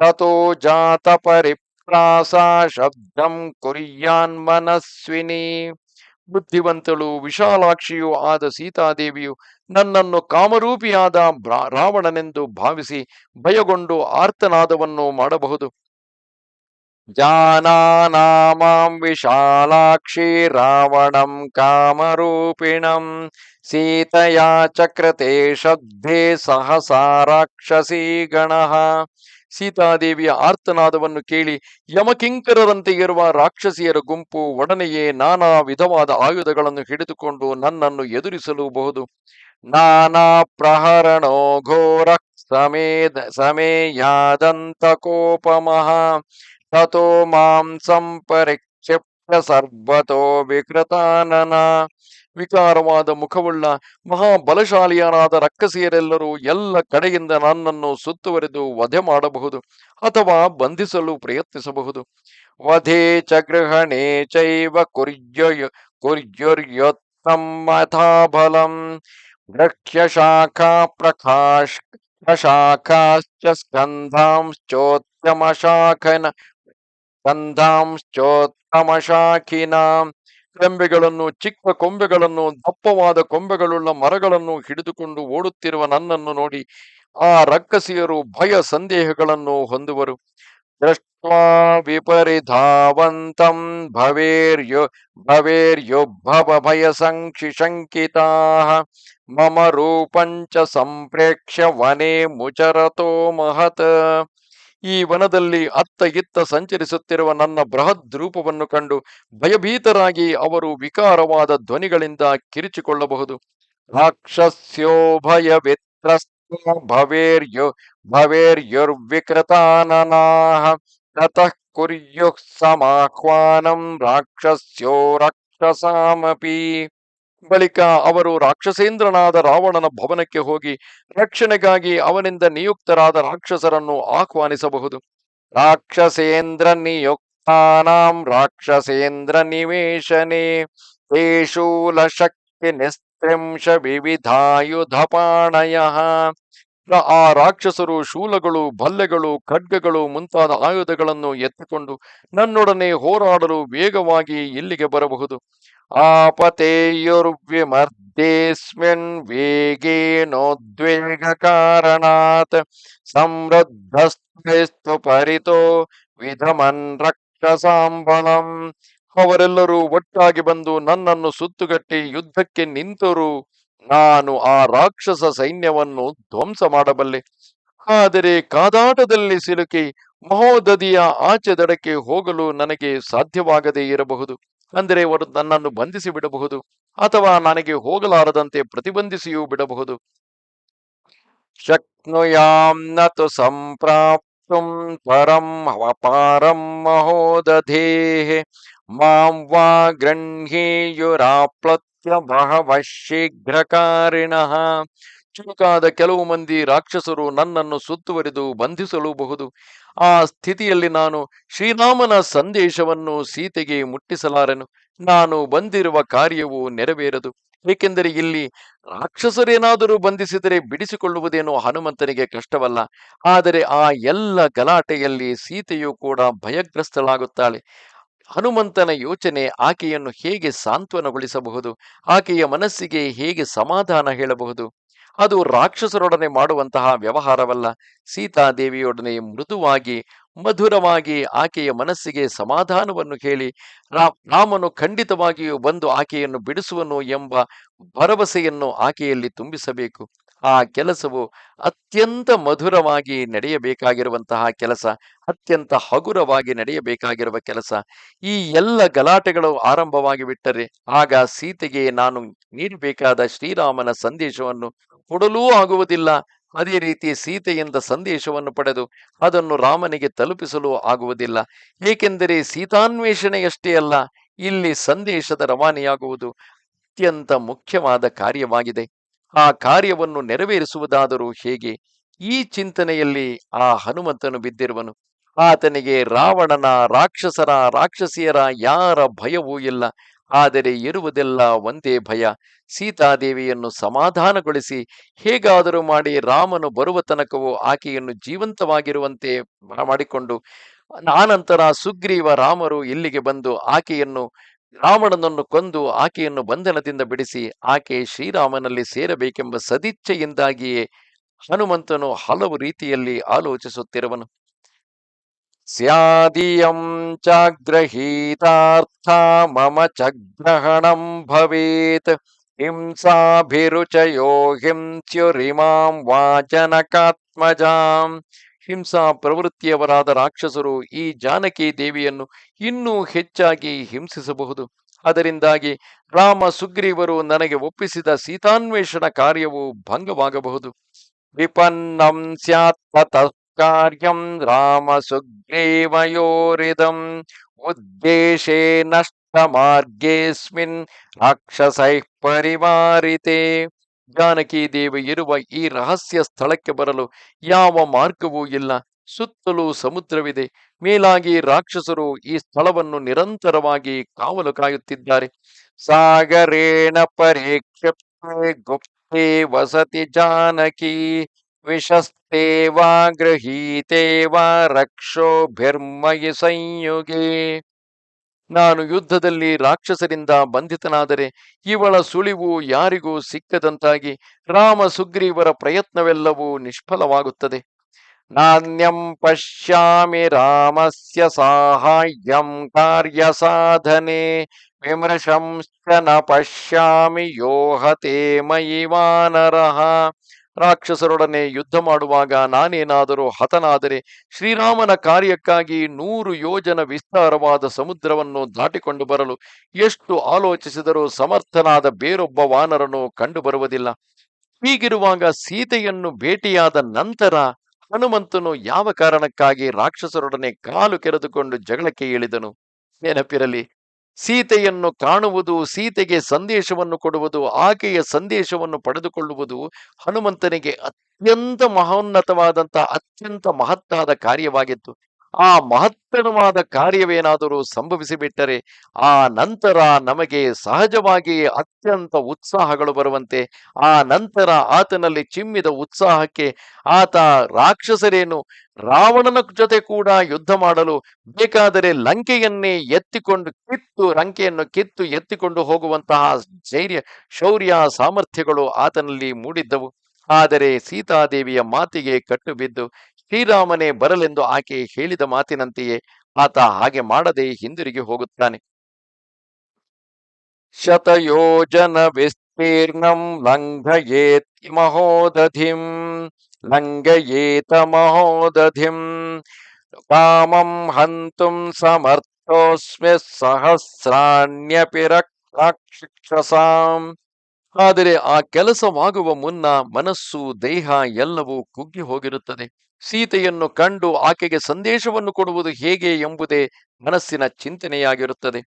ತಥೋ ಜಾತ ಪರಿಪ್ರಾಸ ಶಬ್ದಂ ಕುರಿಯಾನ್ ಮನಸ್ವಿನಿ ಬುದ್ಧಿವಂತಳು ವಿಶಾಲಾಕ್ಷಿಯು ಆದ ಸೀತಾದೇವಿಯು ನನ್ನನ್ನು ಕಾಮರೂಪಿಯಾದ ರಾವಣನೆಂದು ಭಾವಿಸಿ ಭಯಗೊಂಡು ಆರ್ತನಾದವನ್ನು ಮಾಡಬಹುದು। ಜಾನಾನಾಮಾಂ ವಿಶಾಲಾಕ್ಷಿ ರಾವಣಂ ಕಾಮರೂಪಿಣಂ ಸೀತಯಾ ಚಕ್ರತೆ ಶಬ್ದೇ ಸಹಸಾ ರಾಕ್ಷಸೀ ಗಣಃ। ಸೀತಾದೇವಿಯ ಆರ್ತನಾದವನ್ನು ಕೇಳಿ ಯಮಕಿಂಕರರಂತೆ ಇರುವ ರಾಕ್ಷಸಿಯರ ಗುಂಪು ಒಡನೆಯೇ ನಾನಾ ವಿಧವಾದ ಆಯುಧಗಳನ್ನು ಹಿಡಿದುಕೊಂಡು ನನ್ನನ್ನು ಎದುರಿಸಲೂಬಹುದು. ನಾನಾ ಪ್ರಹರಣೋ ಘೋರ ಸಮೇದ ಸಮೇಯಾದಂತ ಕೋಪಮಃ ತಥೋ ಮಾಂ ಸಂಪರಿಕ್ಷಿಪ್ಯ ಸರ್ವತೋ ವಿಕೃತಾನನ ವಿಕಾರವಾದ ಮುಖವುಳ್ಳ ಮಹಾಬಲಶಾಲಿಯರಾದ ರಕ್ಕಸಿಯರೆಲ್ಲರೂ ಎಲ್ಲ ಕಡೆಯಿಂದ ನನ್ನನ್ನು ಸುತ್ತುವರೆದು ವಧೆ ಮಾಡಬಹುದು ಅಥವಾ ಬಂಧಿಸಲು ಪ್ರಯತ್ನಿಸಬಹುದು. ವಧೆ ಚ ಗೃಹಣೆ ಚೈವ ಕುರ್ಯ ಮಥಾಬಲಂ ವೃಕ್ಷ್ಯಶಾಖಾ ಪ್ರಕಾಶ್ ಪ್ರಶಾಖಾಶ್ಚ ಸ್ಕಂಧಾಂಶ್ಚೋತ್ತಮಶಾಖನ ಸ್ಕಂಧಾಂಶ್ಚೋತ್ತಮಶಾಖಿನಾಂ ಕೊಂಬೆಗಳನ್ನು, ಚಿಕ್ಕ ಕೊಂಬೆಗಳನ್ನು, ದಪ್ಪವಾದ ಕೊಂಬೆಗಳುಳ್ಳ ಮರಗಳನ್ನು ಹಿಡಿದುಕೊಂಡು ಓಡುತ್ತಿರುವ ನನ್ನನ್ನು ನೋಡಿ ಆ ರಕ್ಕಸಿಯರು ಭಯ ಸಂದೇಹಗಳನ್ನು ಹೊಂದುವರು. ದೃಷ್ಟ್ವಾ ವಿಪರಿಧಾವಂತಂ ಭವೇರ್ಯು ಭವ ಭಯ ಸಂಕ್ಷಿಶಂಕಿತಾ ಮಮ ರೂಪಂಚ ಸಂಪ್ರೇಕ್ಷ್ಯ ವನೆ ಮುಚರತೋ ಮಹತ್. ಈ ವನದಲ್ಲಿ ಅತ್ತ ಇತ್ತ ಸಂಚರಿಸುತ್ತಿರುವ ನನ್ನ ಬೃಹದ್ ರೂಪವನ್ನು ಕಂಡು ಭಯಭೀತರಾಗಿ ಅವರು ವಿಕಾರವಾದ ಧ್ವನಿಗಳಿಂದ ಕಿರಿಚಿಕೊಳ್ಳಬಹುದು. ರಾಕ್ಷಸ್ಯೋ ಭಯವಿತ್ರಸ್ತ ಭವೇರ್ಯೋ, ಭವೇರ್ಯುರ್ವಿಕೃತಾನನಾಹ ನತಃ ಕುರ್ಯುಃ ಸಮಾಹ್ವಾನಂ ರಾಕ್ಷಸ್ಯೋ ರಾಕ್ಷಸಾಮಪಿ. ಬಳಿಕ ಅವರು ರಾಕ್ಷಸೇಂದ್ರನಾದ ರಾವಣನ ಭವನಕ್ಕೆ ಹೋಗಿ ರಕ್ಷಣೆಗಾಗಿ ಅವನಿಂದ ನಿಯುಕ್ತರಾದ ರಾಕ್ಷಸರನ್ನು ಆಹ್ವಾನಿಸಬಹುದು. ರಾಕ್ಷಸೇಂದ್ರ ನಿಯುಕ್ತಾನಾಂ ರಾಕ್ಷಸೇಂದ್ರ ತೇಷೂಲ ಶಕ್ತಿ ನಿಸ್ತ್ರಿಂಶ ವಿವಿಧಾಯುಧಪಾಣಯ ಆ ರಾಕ್ಷಸರು ಶೂಲಗಳು, ಭಲ್ಲೆಗಳು, ಖಡ್ಗಗಳು ಮುಂತಾದ ಆಯುಧಗಳನ್ನು ಎತ್ತಿಕೊಂಡು ನನ್ನೊಡನೆ ಹೋರಾಡಲು ವೇಗವಾಗಿ ಇಲ್ಲಿಗೆ ಬರಬಹುದು. ಆಪತೆಯುರ್ವಿಮರ್ದೇಸ್ಮಿನ್ ವೇಗೇನೋದ್ವೇಗ ಕಾರಣಾತ್ ಸಮೃದ್ಧಸ್ತು ಪರಿತೋ ವಿಧಮನ್ ರಕ್ಷಸಾಂಬಳಂ ಅವರೆಲ್ಲರೂ ಒಟ್ಟಾಗಿ ಬಂದು ನನ್ನನ್ನು ಸುತ್ತುಗಟ್ಟಿ ಯುದ್ಧಕ್ಕೆ ನಿಂತರು. ನಾನು ಆ ರಾಕ್ಷಸ ಸೈನ್ಯವನ್ನು ಧ್ವಂಸ ಮಾಡಬಲ್ಲೆ. ಆದರೆ ಕಾದಾಟದಲ್ಲಿ ಸಿಲುಕಿ ಮಹೋದದಿಯ ಆಚೆ ದಡಕ್ಕೆ ಹೋಗಲು ನನಗೆ ಸಾಧ್ಯವಾಗದೇ ಇರಬಹುದು. ಅಂದರೆ ಅವರು ನನ್ನನ್ನು ಬಂಧಿಸಿ ಬಿಡಬಹುದು ಅಥವಾ ನನಗೆ ಹೋಗಲಾರದಂತೆ ಪ್ರತಿಬಂಧಿಸಿಯೂ ಬಿಡಬಹುದು. ಶಕ್ನುಯಾಂ ನತು ಸಂಪ್ರಾಪ್ತುಂ ಪರಂ ಅಪಾರಂ ಮಹೋದಧೇಹೆ ಮಾಂ ವಾ ಗೃಹ್ಣೀಯುರಾಪ್ಲತ್ಯ ಬಹವಃ ಶೀಘ್ರಕಾರಿಣಃ ಚುರುಕಾದ ಕೆಲವು ಮಂದಿ ರಾಕ್ಷಸರು ನನ್ನನ್ನು ಸುತ್ತುವರಿದು ಬಂಧಿಸಲೂಬಹುದು. ಆ ಸ್ಥಿತಿಯಲ್ಲಿ ನಾನು ಶ್ರೀರಾಮನ ಸಂದೇಶವನ್ನು ಸೀತೆಗೆ ಮುಟ್ಟಿಸಲಾರೆನು. ನಾನು ಬಂದಿರುವ ಕಾರ್ಯವು ನೆರವೇರದು. ಏಕೆಂದರೆ ಇಲ್ಲಿ ರಾಕ್ಷಸರೇನಾದರೂ ಬಂಧಿಸಿದರೆ ಬಿಡಿಸಿಕೊಳ್ಳುವುದೇನೋ ಹನುಮಂತನಿಗೆ ಕಷ್ಟವಲ್ಲ. ಆದರೆ ಆ ಎಲ್ಲ ಗಲಾಟೆಯಲ್ಲಿ ಸೀತೆಯು ಕೂಡ ಭಯಗ್ರಸ್ತಳಾಗುತ್ತಾಳೆ ಹನುಮಂತನ ಯೋಚನೆ ಆಕೆಯನ್ನು ಹೇಗೆ ಸಾಂತ್ವನಗೊಳಿಸಬಹುದು? ಆಕೆಯ ಮನಸ್ಸಿಗೆ ಹೇಗೆ ಸಮಾಧಾನ ಹೇಳಬಹುದು? ಅದು ರಾಕ್ಷಸರೊಡನೆ ಮಾಡುವಂತಹ ವ್ಯವಹಾರವಲ್ಲ. ಸೀತಾದೇವಿಯೊಡನೆ ಮೃದುವಾಗಿ, ಮಧುರವಾಗಿ ಆಕೆಯ ಮನಸ್ಸಿಗೆ ಸಮಾಧಾನವನ್ನು ಹೇಳಿ ರಾಮನು ಖಂಡಿತವಾಗಿಯೂ ಬಂದು ಆಕೆಯನ್ನು ಬಿಡಿಸುವನು ಎಂಬ ಭರವಸೆಯನ್ನು ಆಕೆಯಲ್ಲಿ ತುಂಬಿಸಬೇಕು. ಆ ಕೆಲಸವು ಅತ್ಯಂತ ಮಧುರವಾಗಿ ನಡೆಯಬೇಕಾಗಿರುವಂತಹ ಕೆಲಸ, ಅತ್ಯಂತ ಹಗುರವಾಗಿ ನಡೆಯಬೇಕಾಗಿರುವ ಕೆಲಸ. ಈ ಎಲ್ಲ ಗಲಾಟೆಗಳು ಆರಂಭವಾಗಿ ಬಿಟ್ಟರೆ ಆಗ ಸೀತೆಗೆ ನಾನು ನೀಡಬೇಕಾದ ಶ್ರೀರಾಮನ ಸಂದೇಶವನ್ನು ಕೊಡಲೂ ಆಗುವುದಿಲ್ಲ. ಅದೇ ರೀತಿ ಸೀತೆಯಿಂದ ಸಂದೇಶವನ್ನು ಪಡೆದು ಅದನ್ನು ರಾಮನಿಗೆ ತಲುಪಿಸಲು ಆಗುವುದಿಲ್ಲ. ಏಕೆಂದರೆ ಸೀತಾನ್ವೇಷಣೆಯಷ್ಟೇ ಅಲ್ಲ, ಇಲ್ಲಿ ಸಂದೇಶದ ರವಾನೆಯಾಗುವುದು ಅತ್ಯಂತ ಮುಖ್ಯವಾದ ಕಾರ್ಯವಾಗಿದೆ. ಆ ಕಾರ್ಯವನ್ನು ನೆರವೇರಿಸುವುದಾದರೂ ಹೇಗೆ? ಈ ಚಿಂತನೆಯಲ್ಲಿ ಆ ಹನುಮಂತನು ಬಿದ್ದಿರುವನು. ಆತನಿಗೆ ರಾವಣನ ರಾಕ್ಷಸರ ರಾಕ್ಷಸಿಯರ ಯಾರ ಭಯವೂ ಇಲ್ಲ. ಆದರೆ ಇರುವುದೆಲ್ಲ ಒಂದೇ ಭಯ. ಸೀತಾದೇವಿಯನ್ನು ಸಮಾಧಾನಗೊಳಿಸಿ, ಹೇಗಾದರೂ ಮಾಡಿ ರಾಮನು ಬರುವ ತನಕವೂ ಆಕೆಯನ್ನು ಜೀವಂತವಾಗಿರುವಂತೆ ಮಾಡಿಕೊಂಡು ಆನಂತರ ಸುಗ್ರೀವ ರಾಮರು ಇಲ್ಲಿಗೆ ಬಂದು ಆಕೆಯನ್ನು ರಾವಣನನ್ನು ಕೊಂದು ಆಕೆಯನ್ನು ಬಂಧನದಿಂದ ಬಿಡಿಸಿ ಆಕೆ ಶ್ರೀರಾಮನಲ್ಲಿ ಸೇರಬೇಕೆಂಬ ಸದಿಚ್ಛೆಯಿಂದಾಗಿಯೇ ಹನುಮಂತನು ಹಲವು ರೀತಿಯಲ್ಲಿ ಆಲೋಚಿಸುತ್ತಿರುವನು. ಸ್ಯಾದಿಯಂ ಚಾಗ್ರಹೀತಾರ್ಥ ಮಮ ಚಗ್ರಹಣಂ ಭವೇತ್. ಹಿಂಸಾಭಿರುಚಯೋ ಹಿಂಸ್ಯುರಿಮಾಂ ವಾಚನಕಾತ್ಮಜಾಂ. ಹಿಂಸಾ ಪ್ರವೃತ್ತಿಯವರಾದ ರಾಕ್ಷಸರು ಈ ಜಾನಕಿ ದೇವಿಯನ್ನು ಇನ್ನೂ ಹೆಚ್ಚಾಗಿ ಹಿಂಸಿಸಬಹುದು. ಅದರಿಂದಾಗಿ ರಾಮ ಸುಗ್ರೀವರು ನನಗೆ ಒಪ್ಪಿಸಿದ ಸೀತಾನ್ವೇಷಣ ಕಾರ್ಯವು ಭಂಗವಾಗಬಹುದು. ವಿಪನ್ನಂ ಸ್ಯಾತ್ ಕಾರ್ಯಂ ರಾಮ ಸುಗ್ರೀವಯೋರಿದಂ ಉದ್ದೇಶೇ ನಷ್ಟ ಮಾರ್ಗೇಸ್ಮಿನ್ ರಾಕ್ಷಸೈ ಪರಿವಾರಿತೆ. ಜಾನಕಿ ದೇವಿ ಇರುವ ಈ ರಹಸ್ಯ ಸ್ಥಳಕ್ಕೆ ಬರಲು ಯಾವ ಮಾರ್ಗವೂ ಇಲ್ಲ. ಸುತ್ತಲೂ ಸಮುದ್ರವಿದೆ. ಮೇಲಾಗಿ ರಾಕ್ಷಸರು ಈ ಸ್ಥಳವನ್ನು ನಿರಂತರವಾಗಿ ಕಾವಲು ಕಾಯುತ್ತಿದ್ದಾರೆ. ಸಾಗರೇಣ ಪರೀಕ್ಷೆ ಗುಪ್ತೆ ವಸತಿ ಜಾನಕಿ ವಿಶಸ್ತೆ ವಾ ಗೃಹೀತೆ ವಾ ರಕ್ಷೋಭಿರ್ಮಯಿ ಸಂಯುಗೆ. ನಾನು ಯುದ್ಧದಲ್ಲಿ ರಾಕ್ಷಸರಿಂದ ಬಂಧಿತನಾದರೆ ಇವಳ ಸುಳಿವು ಯಾರಿಗೂ ಸಿಕ್ಕದಂತಾಗಿ ರಾಮ ಸುಗ್ರೀವರ ಪ್ರಯತ್ನವೆಲ್ಲವೂ ನಿಷ್ಫಲವಾಗುತ್ತದೆ. ನಾಣ್ಯಂ ಪಶ್ಯಾಮಿ ರಾಮಸ್ಯ ಸಾಹಾಯ್ಯಂ ಕಾರ್ಯ ಸಾಧನೆ ವಿಮೃಶಂಶ್ಚ ನ ಪಶ್ಯಾಮಿ ಯೋಹತೆ ಮಯಿ ವಾನರಃ ರಾಕ್ಷಸರೊಡನೆ ಯುದ್ಧ ಮಾಡುವಾಗ ನಾನೇನಾದರೂ ಹತನಾದರೆ ಶ್ರೀರಾಮನ ಕಾರ್ಯಕ್ಕಾಗಿ ನೂರು ಯೋಜನ ವಿಸ್ತಾರವಾದ ಸಮುದ್ರವನ್ನು ದಾಟಿಕೊಂಡು ಬರಲು ಎಷ್ಟು ಆಲೋಚಿಸಿದರೂ ಸಮರ್ಥನಾದ ಬೇರೊಬ್ಬ ವಾನರನು ಕಂಡುಬರುವುದಿಲ್ಲ. ಹೀಗಿರುವಾಗ ಸೀತೆಯನ್ನು ಭೇಟಿಯಾದ ನಂತರ ಹನುಮಂತನು ಯಾವ ಕಾರಣಕ್ಕಾಗಿ ರಾಕ್ಷಸರೊಡನೆ ಕಾಲು ಕೆರೆದುಕೊಂಡು ಜಗಳಕ್ಕೆ ಇಳಿದನು? ನೆನಪಿರಲಿ. ಸೀತೆಯನ್ನು ಕಾಣುವುದು ಸೀತೆಗೆ ಸಂದೇಶವನ್ನು ಕೊಡುವುದು ಆಕೆಯ ಸಂದೇಶವನ್ನು ಪಡೆದುಕೊಳ್ಳುವುದು ಹನುಮಂತನಿಗೆ ಅತ್ಯಂತ ಮಹೋನ್ನತವಾದಂತಹ ಅತ್ಯಂತ ಮಹತ್ತಾದ ಕಾರ್ಯವಾಗಿತ್ತು. ಆ ಮಹತ್ತರವಾದ ಕಾರ್ಯವೇನಾದರೂ ಸಂಭವಿಸಿಬಿಟ್ಟರೆ ಆ ನಂತರ ನಮಗೆ ಸಹಜವಾಗಿ ಅತ್ಯಂತ ಉತ್ಸಾಹಗಳು ಬರುವಂತೆ, ಆ ನಂತರ ಆತನಲ್ಲಿ ಚಿಮ್ಮಿದ ಉತ್ಸಾಹಕ್ಕೆ ಆತ ರಾಕ್ಷಸರೇನು ರಾವಣನ ಜೊತೆ ಕೂಡ ಯುದ್ಧ ಮಾಡಲು ಬೇಕಾದರೆ ಲಂಕೆಯನ್ನೇ ಎತ್ತಿಕೊಂಡು ಕಿತ್ತು, ಲಂಕೆಯನ್ನು ಕಿತ್ತು ಎತ್ತಿಕೊಂಡು ಹೋಗುವಂತಹ ಧೈರ್ಯ ಶೌರ್ಯ ಸಾಮರ್ಥ್ಯಗಳು ಆತನಲ್ಲಿ ಮೂಡಿದ್ದವು. ಆದರೆ ಸೀತಾದೇವಿಯ ಮಾತಿಗೆ ಕಟ್ಟು ಬಿದ್ದು ಶ್ರೀರಾಮನೇ ಬರಲೆಂದು ಆಕೆ ಹೇಳಿದ ಮಾತಿನಂತೆಯೇ ಆತ ಹಾಗೆ ಮಾಡದೆ ಹಿಂದಿರುಗಿ ಹೋಗುತ್ತಾನೆ. ಶತಯೋಜನ ವಿಸ್ತೀರ್ಣಂ ಲಂಘಯೇತ್ ಮಹೋದಧಿಂ, ಲಂಘಯೇತ ಮಹೋದಧಿಂ, ಕಾಮಂ ಹಂತುಂ ಸಮರ್ಥೋಸ್ಮಿ ಸಹಸ್ರಾಣ್ಯಪಿ ರಾಕ್ಷಸಾಂ ಆದರೆ ಆ ಕೆಲಸವಾಗುವ ಮುನ್ನ ಮನಸ್ಸು, ದೇಹ ಎಲ್ಲವೂ ಕುಗ್ಗಿ ಹೋಗಿರುತ್ತದೆ. ಸೀತೆಯನ್ನು ಕಂಡು ಆಕೆಗೆ ಸಂದೇಶವನ್ನು ಕೊಡುವುದು ಹೇಗೆ ಎಂಬುದೇ ಮನಸ್ಸಿನ ಚಿಂತನೆಯಾಗಿರುತ್ತದೆ.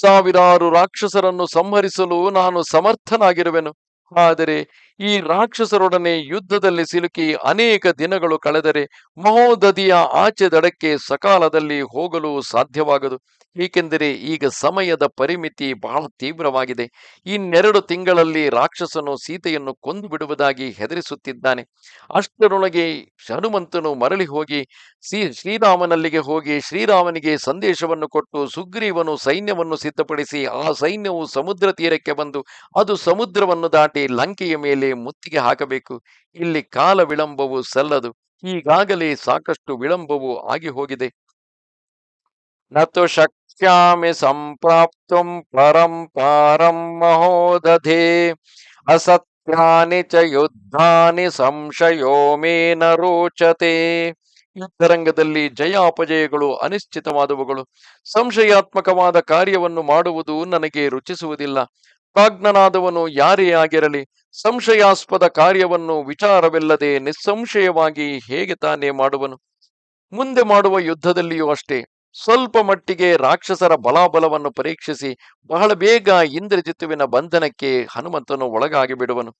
ಸಾವಿರಾರು ರಾಕ್ಷಸರನ್ನು ಸಂಹರಿಸಲು ನಾನು ಸಮರ್ಥನಾಗಿರುವೆನು. ಆದರೆ ಈ ರಾಕ್ಷಸರೊಡನೆ ಯುದ್ಧದಲ್ಲಿ ಸಿಲುಕಿ ಅನೇಕ ದಿನಗಳು ಕಳೆದರೆ ಮಹೋದಧಿಯ ಆಚೆ ದಡಕ್ಕೆ ಸಕಾಲದಲ್ಲಿ ಹೋಗಲು ಸಾಧ್ಯವಾಗದು. ಏಕೆಂದರೆ ಈಗ ಸಮಯದ ಪರಿಮಿತಿ ಬಹಳ ತೀವ್ರವಾಗಿದೆ. ಇನ್ನೆರಡು ತಿಂಗಳಲ್ಲಿ ರಾಕ್ಷಸನು ಸೀತೆಯನ್ನು ಕೊಂದು ಬಿಡುವುದಾಗಿ ಹೆದರಿಸುತ್ತಿದ್ದಾನೆ. ಅಷ್ಟರೊಳಗೆ ಹನುಮಂತನು ಮರಳಿ ಹೋಗಿ ಶ್ರೀ ಶ್ರೀರಾಮನಲ್ಲಿಗೆ ಹೋಗಿ ಶ್ರೀರಾಮನಿಗೆ ಸಂದೇಶವನ್ನು ಕೊಟ್ಟು ಸುಗ್ರೀವನು ಸೈನ್ಯವನ್ನು ಸಿದ್ಧಪಡಿಸಿ ಆ ಸೈನ್ಯವು ಸಮುದ್ರ ತೀರಕ್ಕೆ ಬಂದು ಅದು ಸಮುದ್ರವನ್ನು ದಾಟಿ ಲಂಕೆಯ ಮೇಲೆ ಮುತ್ತಿಗೆ ಹಾಕಬೇಕು. ಇಲ್ಲಿ ಕಾಲ ವಿಳಂಬವು ಸಲ್ಲದು. ಈಗಾಗಲೇ ಸಾಕಷ್ಟು ವಿಳಂಬವು ಆಗಿ ಹೋಗಿದೆ. ನತು ಶಕ್ಯಾಮಿ ಸಂಪ್ರಾಪ್ತಂ ಪರಂ ಪಾರಂ ಮಹೋದಧೆ ಅಸತ್ಯಾನಿ ಚ ಯುದ್ಧಾನಿ ಸಂಶಯೋ ನ ರೋಚತೆ. ಯುದ್ಧರಂಗದಲ್ಲಿ ಜಯಾಪಜಯಗಳು ಅನಿಶ್ಚಿತವಾದವುಗಳು. ಸಂಶಯಾತ್ಮಕವಾದ ಕಾರ್ಯವನ್ನು ಮಾಡುವುದು ನನಗೆ ರುಚಿಸುವುದಿಲ್ಲ. ಪ್ರಾಜ್ಞನಾದವನು ಯಾರೇ ಆಗಿರಲಿ, ಸಂಶಯಾಸ್ಪದ ಕಾರ್ಯವನ್ನು ವಿಚಾರವಿಲ್ಲದೆ ನಿಸ್ಸಂಶಯವಾಗಿ ಹೇಗೆ ತಾನೇ ಮಾಡುವನು? ಮುಂದೆ ಮಾಡುವ ಯುದ್ಧದಲ್ಲಿಯೂ ಅಷ್ಟೇ. ಸ್ವಲ್ಪ ಮಟ್ಟಿಗೆ ರಾಕ್ಷಸರ ಬಲಾಬಲವನ್ನು ಪರೀಕ್ಷಿಸಿ ಬಹಳ ಬೇಗ ಇಂದ್ರಜಿತುವಿನ ಬಂಧನಕ್ಕೆ ಹನುಮಂತನು ಒಳಗಾಗಿ ಬಿಡುವನು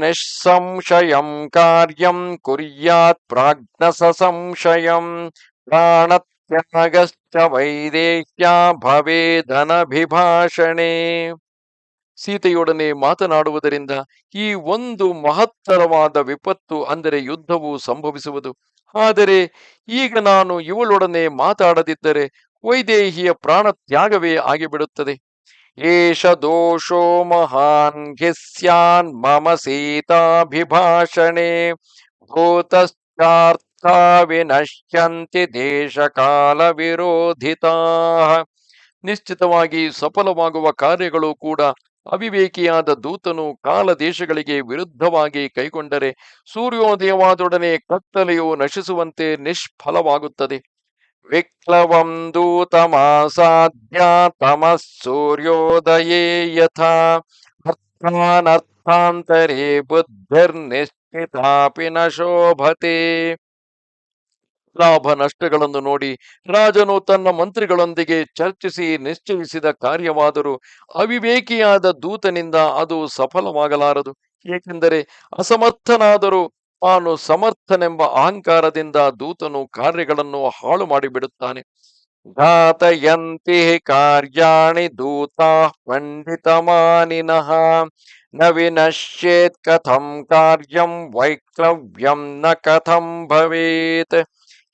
ನಿಸ್ಸಂಶಯಂ ಕಾರ್ಯಂ ಕುರ್ಯಾತ್ ಪ್ರಾಜ್ಞಸ ಸಂಶಯಂ ಪ್ರಾಣತ್ಯಾಗಶ್ಚ ವೈದೇಹ್ಯ ಭವೇದನಭಿಭಾಷಣೆ. ಸೀತೆಯೊಡನೆ ಮಾತನಾಡುವುದರಿಂದ ಈ ಒಂದು ಮಹತ್ತರವಾದ ವಿಪತ್ತು ಅಂದರೆ ಯುದ್ಧವು ಸಂಭವಿಸುವುದು. ಆದರೆ ಈಗ ನಾನು ಇವಳೊಡನೆ ಮಾತಾಡದಿದ್ದರೆ ವೈದೇಹಿಯ ಪ್ರಾಣ ತ್ಯಾಗವೇ ಆಗಿಬಿಡುತ್ತದೆ. ಏಷ ದೋಷೋ ಮಹಾನ್ ಘಿಸ್ಯಾನ್ ಮಮ ಸೀತಾಭಿಭಾಷಣೆ. ಭೂತಶ್ಚಾರ್ಥ ವಿನಶ್ಯಂತಿ ದೇಶಕಾಲ ವಿರೋಧಿತಾ. ನಿಶ್ಚಿತವಾಗಿ ಸಫಲವಾಗುವ ಕಾರ್ಯಗಳು ಕೂಡ ಅವಿವೇಕಿಯಾದ ದೂತನು ಕಾಲ ದೇಶಗಳಿಗೆ ವಿರುದ್ಧವಾಗಿ ಕೈಗೊಂಡರೆ ಸೂರ್ಯೋದಯವಾದೊಡನೆ ಕತ್ತಲೆಯು ನಶಿಸುವಂತೆ ನಿಷ್ಫಲವಾಗುತ್ತದೆ. ವಿಕ್ಲವಂ ದೂತಮಾಸಾಧ್ಯ ತಮ ಸೂರ್ಯೋದಯೇ ಯಥಾ. ಅರ್ಥಾನರ್ಥಾಂತರೇ ಬುದ್ಧಿರ್ನಿಶ್ಚಿತಾಪಿ ನ ಶೋಭತೆ. ಲಾಭ ನಷ್ಟಗಳನ್ನು ನೋಡಿ ರಾಜನು ತನ್ನ ಮಂತ್ರಿಗಳೊಂದಿಗೆ ಚರ್ಚಿಸಿ ನಿಶ್ಚಯಿಸಿದ ಕಾರ್ಯವಾದರೂ ಅವಿವೇಕಿಯಾದ ದೂತನಿಂದ ಅದು ಸಫಲವಾಗಲಾರದು. ಏಕೆಂದರೆ ಅಸಮರ್ಥನಾದರೂ ತಾನು ಸಮರ್ಥನೆಂಬ ಅಹಂಕಾರದಿಂದ ದೂತನು ಕಾರ್ಯಗಳನ್ನು ಹಾಳು ಮಾಡಿಬಿಡುತ್ತಾನೆ. ಘಾತಯಂತಿ ಕಾರ್ಯಾಣಿ ದೂತಾ ಪಂಡಿತಮಾನಿನಃ ನ ವಿನಶ್ಯೇತ್ ಕಥಂ ಕಾರ್ಯಂ ವೈಕ್ಲವ್ಯಂ ನ ಕಥಂ ಭವೇತ್.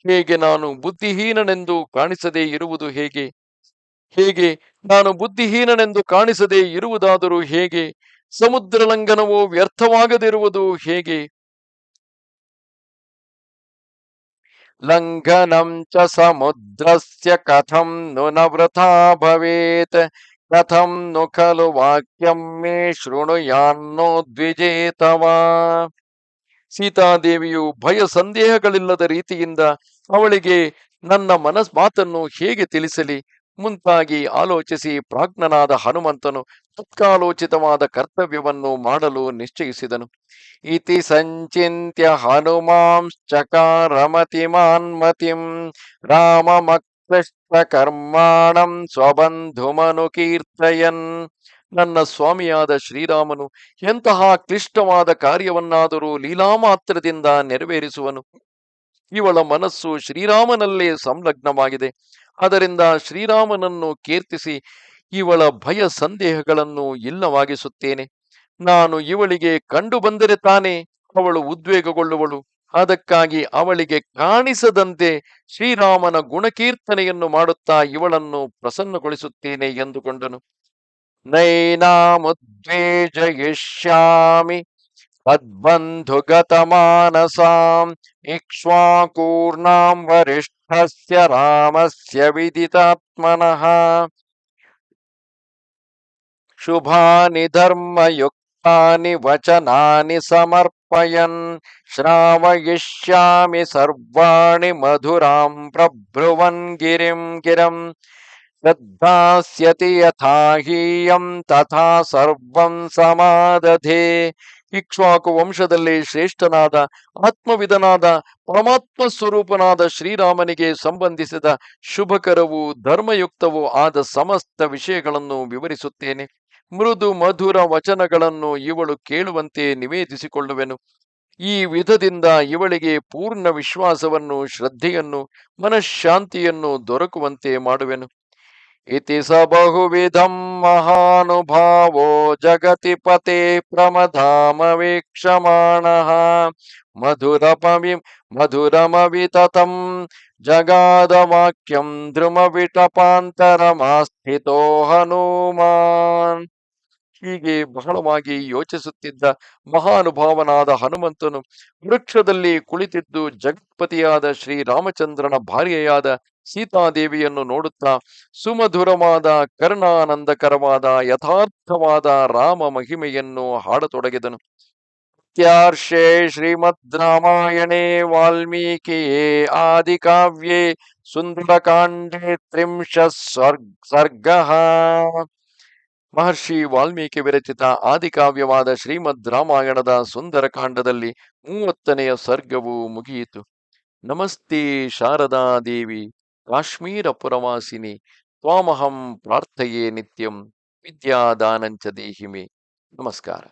ಹೇಗೆ ನಾನು ಬುದ್ಧಿಹೀನನೆಂದು ಕಾಣಿಸದೇ ಇರುವುದು ಹೇಗೆ? ಹೇಗೆ ನಾನು ಬುದ್ಧಿಹೀನನೆಂದು ಕಾಣಿಸದೇ ಇರುವುದಾದರೂ ಹೇಗೆ? ಸಮುದ್ರ ಲಂಘನವು ವ್ಯರ್ಥವಾಗದಿರುವುದು ಹೇಗೆ? ಲಂಘನಂ ಚ ಸಮುದ್ರಸ್ಯ ಕಥಂ ನು ನ ವೃಥಾ ಭವೇತ್. ಕಥಂ ನು ಖಲು ವಾಕ್ಯಂ ಮೇ ಶೃಣುಯಾನ್ನೋ ದ್ವಿಜೇತವಾ. ಸೀತಾದೇವಿಯು ಭಯ ಸಂದೇಹಗಳಿಲ್ಲದ ರೀತಿಯಿಂದ ಅವಳಿಗೆ ನನ್ನ ಮನಸ್ ಮಾತನ್ನು ಹೇಗೆ ತಿಳಿಸಲಿ? ಮುಂತಾಗಿ ಆಲೋಚಿಸಿ ಪ್ರಾಜ್ಞನಾದ ಹನುಮಂತನು ತತ್ಕಾಲೋಚಿತವಾದ ಕರ್ತವ್ಯವನ್ನು ಮಾಡಲು ನಿಶ್ಚಯಿಸಿದನು. ಇತಿ ಸಂಚಿತ್ಯ ಹನುಮಾಂಶ್ಚಕಾರಮತಿಮಾನ್ಮತಿಂ ರಾಮಮಕೃಷ್ಟ ಕರ್ಮಾಣಂ ಸ್ವಬಂಧುಮನು ಕೀರ್ತಯನ್. ನನ್ನ ಸ್ವಾಮಿಯಾದ ಶ್ರೀರಾಮನು ಎಂತಹ ಕ್ಲಿಷ್ಟವಾದ ಕಾರ್ಯವನ್ನಾದರೂ ಲೀಲಾಮಾತ್ರದಿಂದ ನೆರವೇರಿಸುವನು. ಇವಳ ಮನಸ್ಸು ಶ್ರೀರಾಮನಲ್ಲೇ ಸಂಲಗ್ನವಾಗಿದೆ. ಅದರಿಂದ ಶ್ರೀರಾಮನನ್ನು ಕೀರ್ತಿಸಿ ಇವಳ ಭಯ ಸಂದೇಹಗಳನ್ನು ಇಲ್ಲವಾಗಿಸುತ್ತೇನೆ. ನಾನು ಇವಳಿಗೆ ಕಂಡು ಬಂದರೆ ತಾನೇ ಅವಳು ಉದ್ವೇಗಗೊಳ್ಳುವಳು. ಅದಕ್ಕಾಗಿ ಅವಳಿಗೆ ಕಾಣಿಸದಂತೆ ಶ್ರೀರಾಮನ ಗುಣಕೀರ್ತನೆಯನ್ನು ಮಾಡುತ್ತಾ ಇವಳನ್ನು ಪ್ರಸನ್ನಗೊಳಿಸುತ್ತೇನೆ ಎಂದುಕೊಂಡನು. नैनामुद्वेजयिष्यामि। तद्बन्धुगतमानसाम् इक्ष्वाकूर्णाम् वरिष्ठस्य रामस्य विदितात्मनः। शुभानि धर्मयुक्तानि वचनानि समर्पयन्। श्रावयिष्यामि सर्वाणि मधुराम् प्रभ्रुवन् गिरिम् गिरम्। ಶ್ರದ್ಧಾಸ್ಯತಿ ಯಥಾಹೀಯಂ ತಥಾ ಸರ್ವಂ ಸಮಾದಧೆ ಇಕ್ಷ್ವಾಕು ವಂಶದಲ್ಲಿ ಶ್ರೇಷ್ಠನಾದ ಆತ್ಮವಿಧನಾದ ಪರಮಾತ್ಮ ಸ್ವರೂಪನಾದ ಶ್ರೀರಾಮನಿಗೆ ಸಂಬಂಧಿಸಿದ ಶುಭಕರವೂ ಧರ್ಮಯುಕ್ತವೂ ಆದ ಸಮಸ್ತ ವಿಷಯಗಳನ್ನು ವಿವರಿಸುತ್ತೇನೆ. ಮೃದು ಮಧುರ ವಚನಗಳನ್ನು ಇವಳು ಕೇಳುವಂತೆ ನಿವೇದಿಸಿಕೊಳ್ಳುವೆನು. ಈ ವಿಧದಿಂದ ಇವಳಿಗೆ ಪೂರ್ಣ ವಿಶ್ವಾಸವನ್ನು, ಶ್ರದ್ಧೆಯನ್ನು, ಮನಃಶಾಂತಿಯನ್ನು ದೊರಕುವಂತೆ ಮಾಡುವೆನು. इति स बहुविधं महानुभावो जगतिपते प्रमधाम वीक्षमाणः मधुरपवि मधुरमविततं जगादवाक्यं द्रुमविटपान्तरमास्थितो हनूमान्। ಹೀಗೆ ಬಹಳವಾಗಿ ಯೋಚಿಸುತ್ತಿದ್ದ ಮಹಾನುಭಾವನಾದ ಹನುಮಂತನು ವೃಕ್ಷದಲ್ಲಿ ಕುಳಿತಿದ್ದು ಜಗತ್ಪತಿಯಾದ ಶ್ರೀರಾಮಚಂದ್ರನ ಭಾರ್ಯೆಯಾದ ಸೀತಾದೇವಿಯನ್ನು ನೋಡುತ್ತಾ ಸುಮಧುರವಾದ ಕರ್ಣಾನಂದಕರವಾದ ಯಥಾರ್ಥವಾದ ರಾಮ ಮಹಿಮೆಯನ್ನು ಹಾಡತೊಡಗಿದನು. ಇತ್ಯಾರ್ಷೆ ಶ್ರೀಮದ್ ರಾಮಾಯಣೇ ವಾಲ್ಮೀಕಿಯೇ ಆದಿಕಾವ್ಯೆ ಸುಂದರಕಾಂಡೇ ತ್ರಿಂಶ ಸರ್ಗ ಮಹರ್ಷಿ ವಾಲ್ಮೀಕಿ ವಿರಚಿತ ಆದಿಕಾವ್ಯವಾದ ಶ್ರೀಮದ್ ರಾಮಾಯಣದ ಸುಂದರಕಾಂಡದಲ್ಲಿ ಮೂವತ್ತನೆಯ ಸರ್ಗವು ಮುಗಿಯಿತು. ನಮಸ್ತೆ ಶಾರದಾ ದೇವಿ, ಕಾಶ್ಮೀರ ಪುರವಾಸಿನಿ, ತ್ವಾಮಹಂ ಪ್ರಾರ್ಥೆಯೇ ನಿತ್ಯಂ, ವಿದ್ಯಾದಾನಂಚ ದೇಹಿಮೆ. ನಮಸ್ಕಾರ.